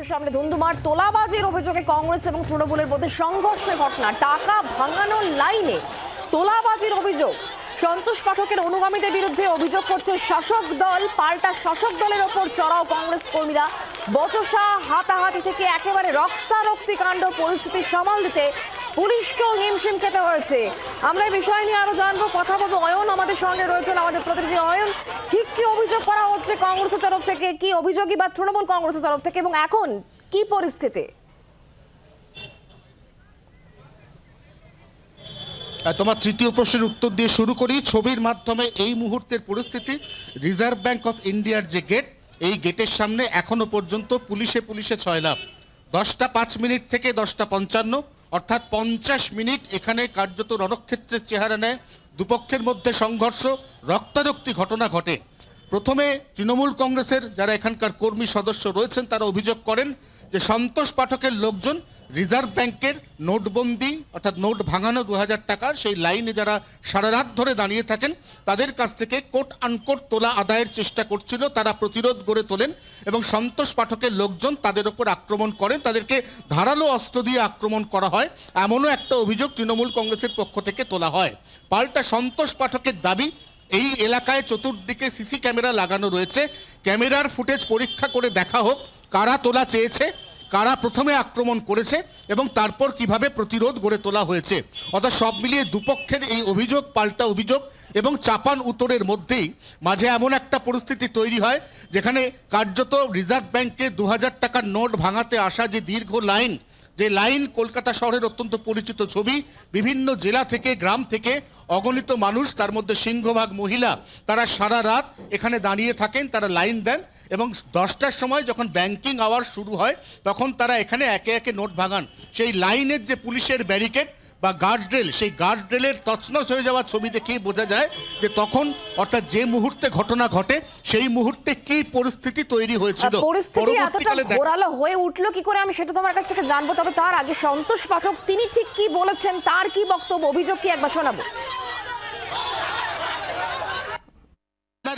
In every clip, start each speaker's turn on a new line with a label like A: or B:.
A: ব্যাংকের সামনে ধুন্ধুমার তোলাবাজির অভিযোগে কংগ্রেস এবং তৃণমূলের মধ্যে সংঘর্ষের ঘটনা। টাকা ভাঙানোর লাইনে তোলাবাজির অভিযোগ। সন্তোষ পাঠকের অনুগামীদের বিরুদ্ধে অভিযোগ করছে শাসক দল, পাল্টা শাসক দলের ওপর চড়াও কংগ্রেস কর্মীরা। বচসা, হাতাহাতি থেকে একেবারে রক্তারক্তি কাণ্ড পরিস্থিতি সামাল দিতে পুলিশকেও হিমশিম খেতে হয়েছে। আমরা এই বিষয় নিয়ে আরও জানব, কথা বলব। অয়ন আমাদের সঙ্গে রয়েছেন আমাদের প্রতিনিধি। অয়ন, ঠিক হচ্ছে কংগ্রেসের তরফ থেকে, কি অভিযোগই বা তৃণমূল কংগ্রেসের তরফ থেকে এবং এখন কি পরিস্থিতি?
B: তোমার তৃতীয় প্রশ্নের উত্তর দিয়ে শুরু করি। ছবির মাধ্যমে এই মুহূর্তের পরিস্থিতি রিজার্ভ ব্যাংক অফ ইন্ডিয়ার যে গেট এই গেটের সামনে এখনও পর্যন্ত পুলিশে পুলিশে ছয় লাভ দশটা পাঁচ মিনিট থেকে দশটা পঞ্চান্ন, অর্থাৎ পঞ্চাশ মিনিট এখানে কার্যত রণক্ষেত্রের চেহারা নেয়। দুপক্ষের মধ্যে সংঘর্ষ, রক্তারক্তি ঘটনা ঘটে। প্রথমে তৃণমূল কংগ্রেসের যারা এখানকার কর্মী সদস্য রয়েছেন, তারা অভিযোগ করেন যে সন্তোষ পাঠকের লোকজন রিজার্ভ ব্যাংকের নোটবন্দি, অর্থাৎ নোট ভাঙানো দু হাজার টাকার সেই লাইনে যারা সারা রাত ধরে দাঁড়িয়ে থাকেন, তাদের কাছ থেকে কোট আনকোট তোলা আদায়ের চেষ্টা করছিল, তারা প্রতিরোধ গড়ে তোলেন এবং সন্তোষ পাঠকের লোকজন তাদের ওপর আক্রমণ করেন, তাদেরকে ধারালো অস্ত্র দিয়ে আক্রমণ করা হয়, এমনও একটা অভিযোগ তৃণমূল কংগ্রেসের পক্ষ থেকে তোলা হয়। পাল্টা সন্তোষ পাঠকের দাবি এই এলাকায় চতুর্দিকে সিসি ক্যামেরা লাগানো রয়েছে। ক্যামেরার ফুটেজ পরীক্ষা করে দেখা হোক কারা তোলা চেয়েছে, কারা প্রথমে আক্রমণ করেছে এবং তারপর কীভাবে প্রতিরোধ গড়ে তোলা হয়েছে। অর্থাৎ সব মিলিয়ে দুপক্ষের এই অভিযোগ, পাল্টা অভিযোগ এবং চাপান উত্তরের মধ্যেই মাঝে এমন একটা পরিস্থিতি তৈরি হয় যেখানে কার্যত রিজার্ভ ব্যাংকে দু হাজার টাকার নোট ভাঙাতে আসা যে দীর্ঘ লাইন, যে লাইন কলকাতা শহরের অত্যন্ত পরিচিত ছবি, বিভিন্ন জেলা থেকে, গ্রাম থেকে অগণিত মানুষ তার মধ্যে সিংহভাগ মহিলা তারা সারা রাত এখানে দাঁড়িয়ে থাকেন তারা লাইন দেন এবং দশটার সময় যখন ব্যাংকিং আওয়ার শুরু হয় তখন তারা এখানে একে একে নোট ভাঙান সেই লাইনের যে পুলিশের ব্যারিকেড বা গার্ডরেল সেই গার্ডরেলের তছনছ হয়ে যাওয়ার ছবি দেখেই বোঝা যায় যে তখন অর্থাৎ যে মুহূর্তে ঘটনা ঘটে সেই মুহূর্তে কি পরিস্থিতি তৈরি হয়েছিল।
A: পরিস্থিতি এতটা ঘোরালো হয়ে উঠল কি করে আমি সেটা তোমার কাছ থেকে জানব তবে তার আগে সন্তোষ পাঠক তিনি ঠিক কি বলেছেন তার কি বক্তব্য অভিযোগ কি একবার শোনাবো?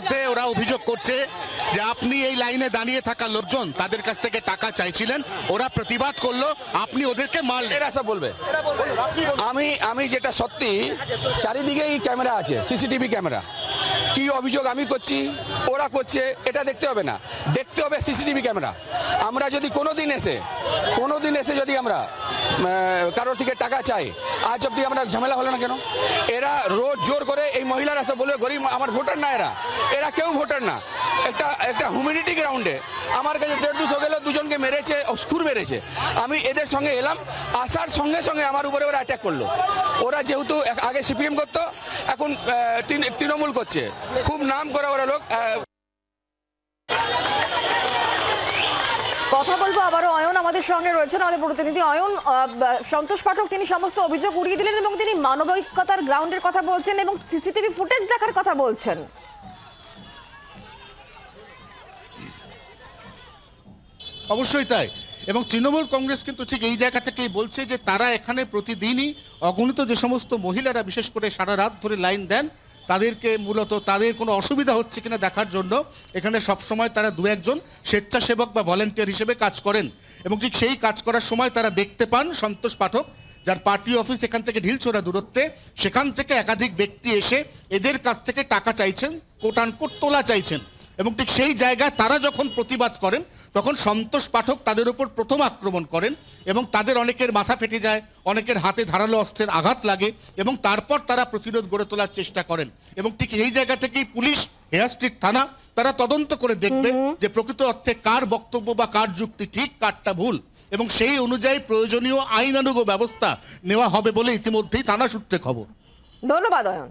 B: বিরুদ্ধে ওরা অভিযোগ করছে যে আপনি এই লাইনে দাঁড়িয়ে থাকা লোকজন তাদের কাছ থেকে টাকা চাইছিলেন, ওরা প্রতিবাদ করল, আপনি ওদেরকে মারলেন।
C: এরা বলবে। আমি আমি যেটা সত্যি, চারিদিকেই ক্যামেরা আছে, সিসিটিভি ক্যামেরা। কি অভিযোগ আমি করছি, ওরা করছে, এটা দেখতে হবে না। দেখতে হবে সিসিটিভি ক্যামেরা। আমরা যদি কোনো দিন এসে কোনো দিন এসে যদি আমরা কারোর থেকে টাকা চাই, আজ অব্দি আমরা ঝামেলা হলো না কেন? এরা রোজ জোর করে এই মহিলারা সব বলবে, গরিব, আমার ভোটার না এরা। এরা কেউ ভোটার না। একটা একটা হিউম্যানিটি গ্রাউন্ডে আমার কাছে দেড়, দুশো গেলে দুজনকে মেরেছে অস্কুর মেরেছে। আমি এদের সঙ্গে এলাম, আসার সঙ্গে সঙ্গে আমার উপরে ওরা অ্যাটাক করল। ওরা যেহেতু আগে সিপিএম করতো, এখন তৃণমূল করছে। খুব নাম করা ওরা লোক
A: কথা বলব আবারও অয়ন আমাদের সঙ্গে রয়েছেন, আমাদের প্রতিনিধি অয়ন। সন্তোষ পাঠক, তিনি সমস্ত অভিযোগ উড়িয়ে দিলেন এবং তিনি মানবিকতার গ্রাউন্ডের কথা বলছেন এবং সিসিটিভি ফুটেজ দেখার কথা বলছেন।
B: অবশ্যই তাই। এবং তৃণমূল কংগ্রেস কিন্তু ঠিক এই জায়গা থেকেই বলছে যে তারা এখানে প্রতিদিনই অগণিত যে সমস্ত মহিলারা বিশেষ করে সারা রাত ধরে লাইন দেন, তাদেরকে মূলত তাদের কোনো অসুবিধা হচ্ছে কিনা দেখার জন্য এখানে সবসময় তারা দু একজন স্বেচ্ছাসেবক বা ভলেন্টিয়ার হিসেবে কাজ করেন। এবং ঠিক সেই কাজ করার সময় তারা দেখতে পান সন্তোষ পাঠক, যার পার্টি অফিস এখান থেকে ঢিলছোড়া দূরত্বে, সেখান থেকে একাধিক ব্যক্তি এসে এদের কাছ থেকে টাকা চাইছেন কোটানকোট তোলা চাইছেন। এবং ঠিক সেই জায়গায় তারা যখন প্রতিবাদ করেন তখন সন্তোষ পাঠক তাদের উপর প্রথম আক্রমণ করেন এবং তাদের অনেকের মাথা ফেটে যায় অনেকের হাতে ধারালো অস্ত্রের আঘাত লাগে এবং তারপর তারা প্রতিরোধ গড়ে তোলার চেষ্টা করেন। এবং ঠিক এই জায়গা থেকেই পুলিশ হেয়ার স্ট্রিট থানা তারা তদন্ত করে দেখবে যে প্রকৃত অর্থে কার বক্তব্য বা কার যুক্তি ঠিক কারটা ভুল। এবং সেই অনুযায়ী প্রয়োজনীয় আইনানুগ ব্যবস্থা নেওয়া হবে বলে ইতিমধ্যেই থানা সূত্রে খবর।
A: ধন্যবাদ অয়ন।